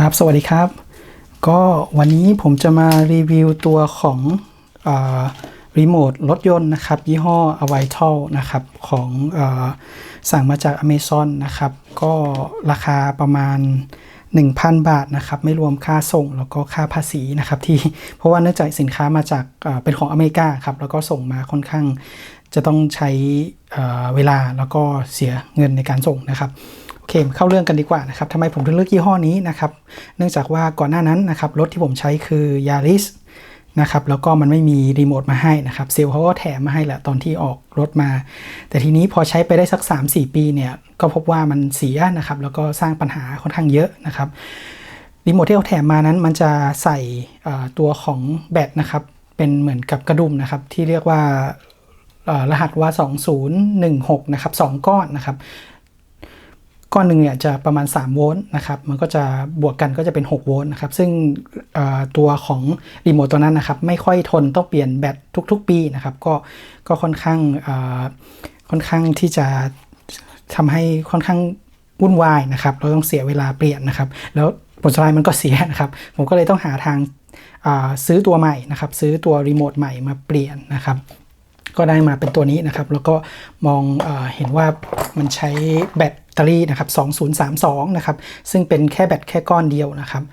ครับ สวัสดีครับ ก็วันนี้ผมจะมารีวิวตัวของรีโมทรถยนต์นะครับ ยี่ห้อ a v i t a l นะครับ ของอสั่งมาจาก Amazon นะครับ ก็ราคาประมาณ 1,000 บาทนะครับ ไม่รวมค่าส่งแล้วก็ค่าภาษีนะครับ ที่เพราะว่าเนื่องจากสินค้ามาจากเป็นของอเมริกาครับ แล้วก็ส่งมาค่อนข้างจะต้องใช้เวลาแล้วก็เสียเงินในการส่งนะครับ อเคเข้าเรื่องกันดีกว่านะครับทำไมผมถึงเลือกยี่ห้อนี้นะครับ เนื่องจากว่าก่อนหน้านั้นนะครับรถที่ผมใช้คือ Yaris นะครับแล้วก็มันไม่มีรีโมทมาให้นะครับเซลล์เขาก็แถมมาให้แหละตอนที่ออกรถมา แต่ทีนี้พอใช้ไปได้สัก 3-4 ปีเนี่ยก็พบว่ามันเสียนะครับแล้วก็สร้างปัญหาค่อนข้างเยอะนะครับรีโมทที่เขาแถมมานั้นมันจะใส่อ่อตัวของแบตนะครับเป็นเหมือนกับกระดุมนะครับที่เรียกว่ารหัสว่า 2016 นะครับ 2 ก้อนนะครับ ก้อนหนึ่งเนี่ยจะประมาณ 3 โวลต์นะครับ มันก็จะบวกกันก็จะเป็น 6 โวลต์นะครับ ซึ่งตัวของรีโมทตัวนั้นนะครับ ไม่ค่อยทนต้องเปลี่ยนแบตทุก ๆ ปีนะครับ ก็ก็ค่อนข้างค่อนข้างที่จะทำให้ค่อนข้างวุ่นวายนะครับ เราต้องเสียเวลาเปลี่ยนนะครับ แล้วผลสุดท้ายมันก็เสียนะครับ ผมก็เลยต้องหาทางซื้อตัวใหม่นะครับ ซื้อตัวรีโมทใหม่มาเปลี่ยนนะครับก็ได้มาเป็นตัวนี้นะครับ แล้วก็มองเอเห็นว่ามันใช้แบต ตอรี่นะครับ2032นะครับซึ่งเป็นแค่แบตแค่ก้อนเดียวนะครับ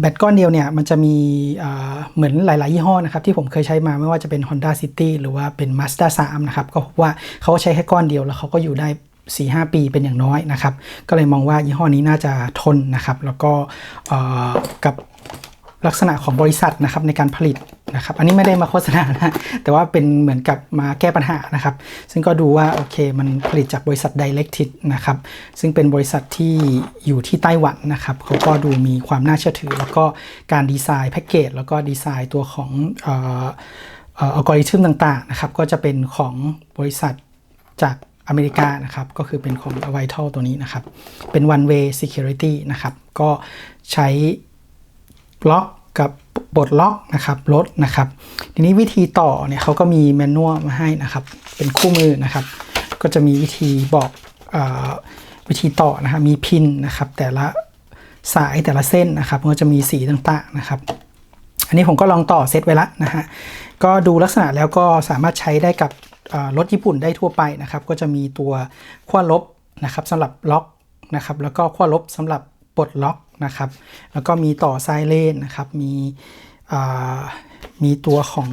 แบตก้อนเดียวเนี่ยมันจะมีเหมือนหลาย ๆ ยี่ห้อนะครับที่ผมเคยใช้มาไม่ว่าจะเป็น Honda City หรือว่าเป็น Mazda 3นะครับก็พบว่าเขาใช้แค่ก้อนเดียวแล้วเขาก็อยู่ได้4-5ปีเป็นอย่างน้อยนะครับ ก็เลยมองว่ายี่ห้อนี้น่าจะทนนะครับ แล้วก็กับลักษณะของบริษัทนะครับในการผลิต นะครับ อันนี้ไม่ได้มาโฆษณานะแต่ว่าเป็นเหมือนกับมาแก้ปัญหานะครับ ซึ่งก็ดูว่าโอเคมันผลิตจากบริษัท Directed นะครับ ซึ่งเป็นบริษัทที่อยู่ที่ไต้หวันนะครับเขาก็ดูมีความน่าเชื่อถือ แล้วก็การดีไซน์แพ็กเกจแล้วก็ดีไซน์ตัวของอัลกอริทึมต่างๆนะครับ ก็จะเป็นของบริษัทจากอเมริกานะครับ ก็คือเป็นของ v i t a l ตัวนี้นะครับ เป็น one way security นะครับ ก็ใช้บล็อกกับ ปลดล็อกนะครับรถนะครับ ทีนี้วิธีต่อเนี่ยเขาก็มีแมนนวลมาให้นะครับ เป็นคู่มือนะครับ ก็จะมีวิธีบอกอวิธีต่อนะครับมีพินนะครับ แต่ละสายแต่ละเส้นนะครับก็จะมีสีต่างๆนะครับ อันนี้ผมก็ลองต่อเซตไว้ละนะฮะก็ดูลักษณะแล้วก็สามารถใช้ได้กับรถญี่ปุ่นได้ทั่วไปนะครับ ก็จะมีตัวขั้วลบนะครับสำหรับล็อกนะครับ แล้วก็ขั้วลบสำหรับ ปลดล็อกนะครับ แล้วก็มีต่อไซเลนนะครับ มีมีตัวของ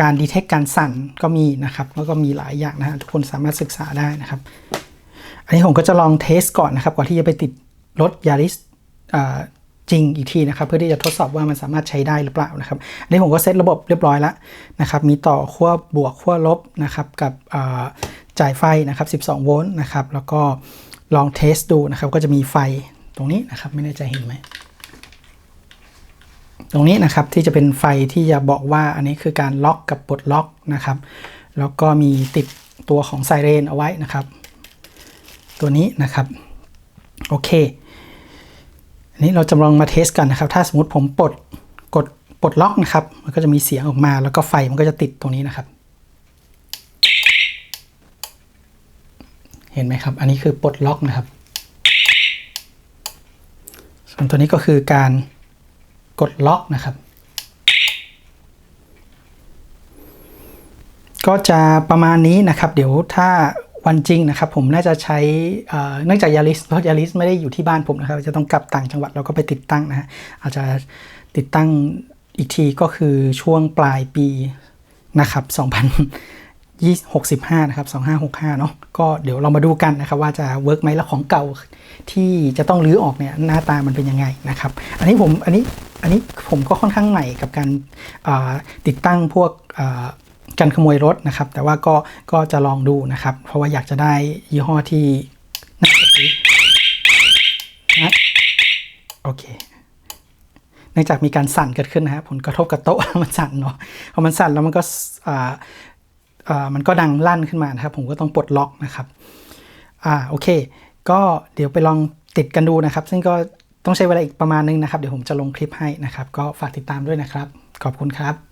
การดีเทคการสั่นก็มีนะครับ แล้วก็มีหลายอย่างนะฮะทุกคนสามารถศึกษาได้นะครับ อันนี้ผมก็จะลองเทสก่อนนะครับ ก่อนที่จะไปติดรถยาริสจริงอีกทีนะครับ เพื่อที่จะทดสอบว่ามันสามารถใช้ได้หรือเปล่านะครับอันนี้ผมก็เซตระบบเรียบร้อยแล้วนะครับ มีต่อขั้วบวกขั้วลบนะครับกับจ่ายไฟนะครับ 12 โวลต์นะครับ แล้วก็ ลองเทสดูนะครับ ก็จะมีไฟตรงนี้นะครับ ไม่แน่ใจเห็นไหม ตรงนี้นะครับที่จะเป็นไฟที่จะบอกว่าอันนี้คือการล็อกกับปลดล็อกนะครับ แล้วก็มีติดตัวของไซเรนเอาไว้นะครับ ตัวนี้นะครับ โอเค อันนี้เราจะลองมาเทสกันนะครับ ถ้าสมมติผมปลดกดปลดล็อกนะครับ มันก็จะมีเสียงออกมา แล้วก็ไฟมันก็จะติดตรงนี้นะครับ เห็นไหมครับ อันนี้คือปลดล็อกนะครับ ส่วนตัวนี้ก็คือการกดล็อกนะครับ ก็จะประมาณนี้นะครับ เดี๋ยวถ้าวันจริงนะครับ ผมน่าจะใช้เนื่องจากยาริสรถยาริสไม่ได้อยู่ที่บ้านผมนะครับ จะต้องกลับต่างจังหวัดแล้วก็ไปติดตั้งนะฮะอาจจะติดตั้งอีกทีก็คือช่วงปลายปีนะครับ 65นะครับ2565เนาะก็เดี๋ยวเรามาดูกันนะครับว่าจะเวิร์กไหมแล้วของเก่าที่จะต้องรื้อออกเนี่ยหน้าตามันเป็นยังไงนะครับอันนี้ผมอันนี้อันนี้ผมก็ค่อนข้างใหม่กับการติดตั้งพวกการขโมยรถนะครับ แต่ว่าก็ก็จะลองดูนะครับ เพราะว่าอยากจะได้ยี่ห้อที่น่าเชื่อนะโอเคเนื่องจากมีการสั่นเกิดขึ้นนะฮะผลกระทบกับโต๊ะมันสั่นเนาะพอมันสั่นแล้วมันก็ มันก็ดังลั่นขึ้นมานะครับ ผมก็ต้องปลดล็อกนะครับอ่าโอเค ก็เดี๋ยวไปลองติดกันดูนะครับ ซึ่งก็ต้องใช้เวลาอีกประมาณนึงนะครับ เดี๋ยวผมจะลงคลิปให้นะครับ ก็ฝากติดตามด้วยนะครับ ขอบคุณครับ